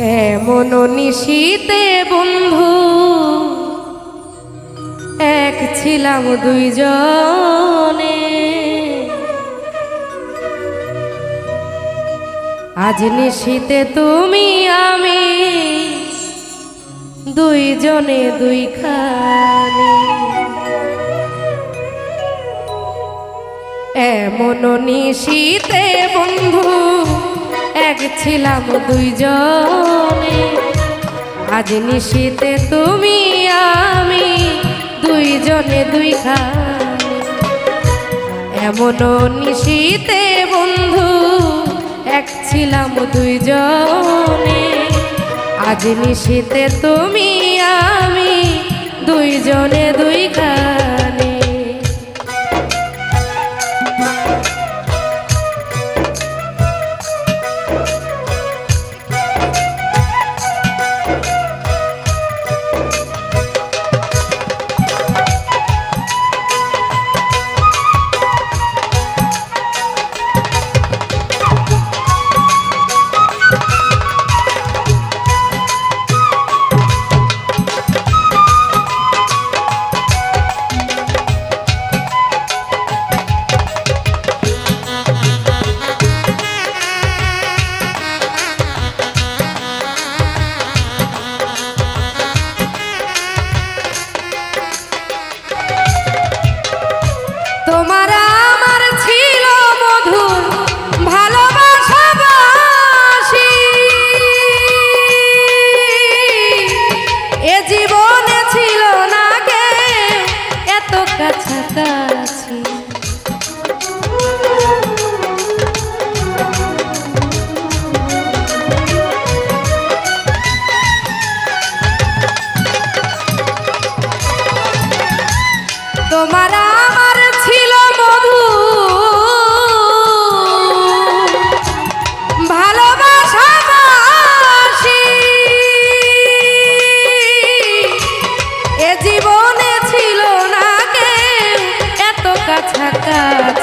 এমন নিশীতে বন্ধু, এক ছিলাম দুইজনে। আজ নিশীতে তুমি, আমি দুইজনে দুইখানে। এমন নিশীতে বন্ধু এক ছিলাম দুইজনে। আজ নিশীতে তুমি, আমি দুইজনে দুইখানে। এমন নিশীতে বন্ধু, এক ছিলাম দুইজনে। আজ নিশীতে তুমি, আমি দুইজনে দুইখানে।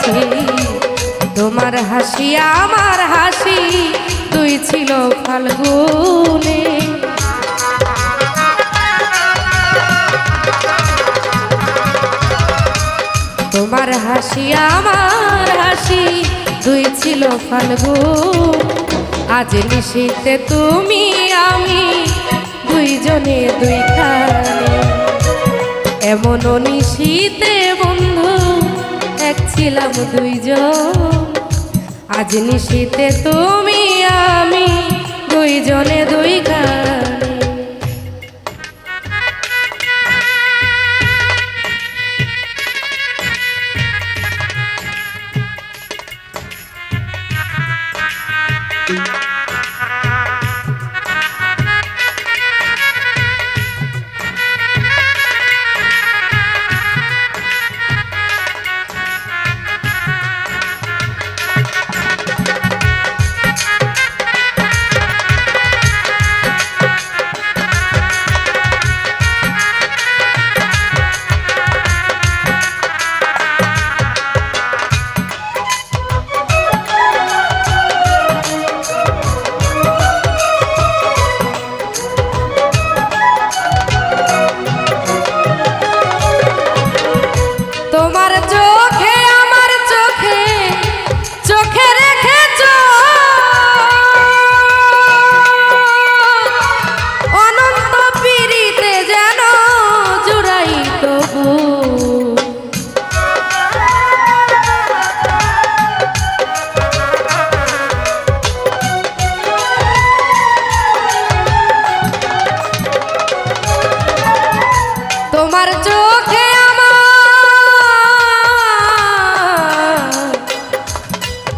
কাছাকাছি তোমার হাসি, আমার হাসি তুই ছিল ফাল্গুনে। তোমার হাসি, আমার হাসি তুই ছিল ফাল্গু আজ নিশিতে তুমি, আমি দুইজনে দুইখানে দুইজন? আজ নিশীতে তুমি আমি দুইজনে দুই তোমার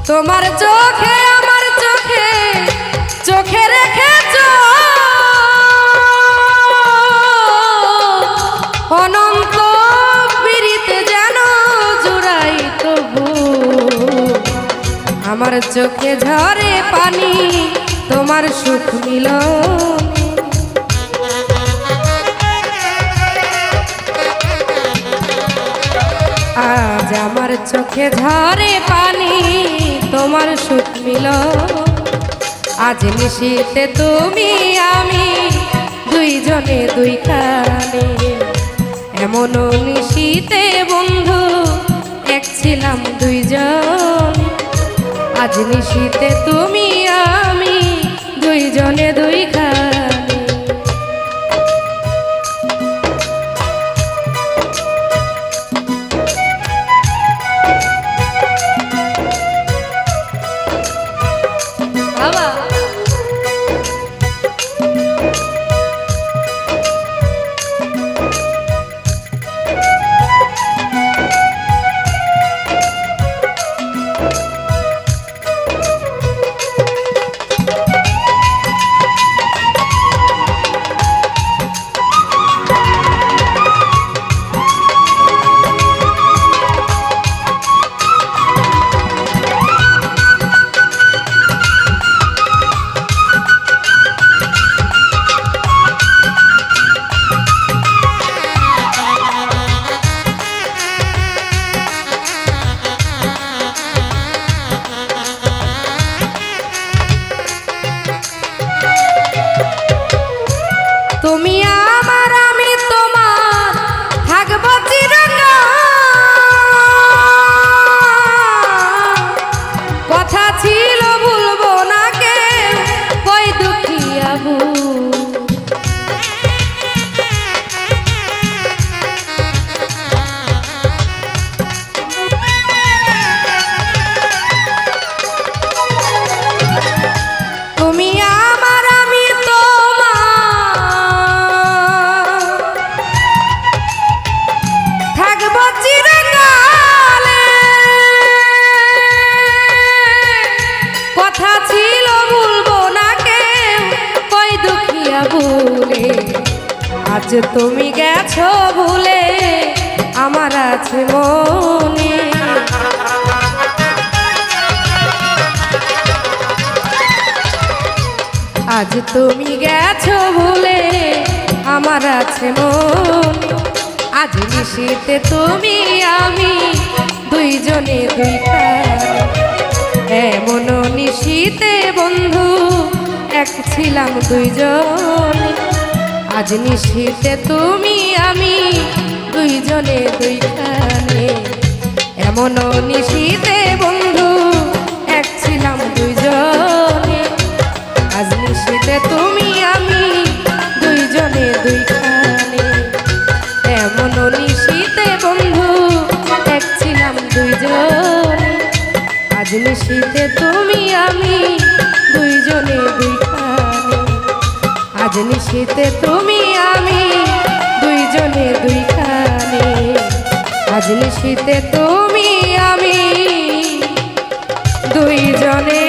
তোমার চোখে, আমার চোখে চোখে রেখেছ। অনন্ত পিড়িতে যেন জুড়াই তবু। আমার চোখে ঝরে পানি, তোমার সুখ মিলনে। আমার চোখে ঝরে পানি, তোমার সুখ মিল আজ নিশীতে তুমি, আমি দুইজনে দুই কানে। এমন নিশীতে বন্ধু, এক ছিলাম দুইজন। আজ নিশীতে তুমি, আমি দুইজনে দুই আজ তুমি গেছো ভুলে, আমার আছে মনে। আজ তুমি গেছো ভুলে, আমার আছে মন। আজ নিশীতে তুমি, আমি দুইজনে দুই প্রাণ। এমন নিশীতে বন্ধু, এক ছিলাম দুইজন। আজ নিশ্চিতে তুমি আমি দুইজনে দুইখানে। এমন নিশ্চিতে বন্ধু এক ছিলাম দুইজনে তুমি আমি দুইজনে দুইখানে। আজ নিশিতে তুমি আমি দুইজনে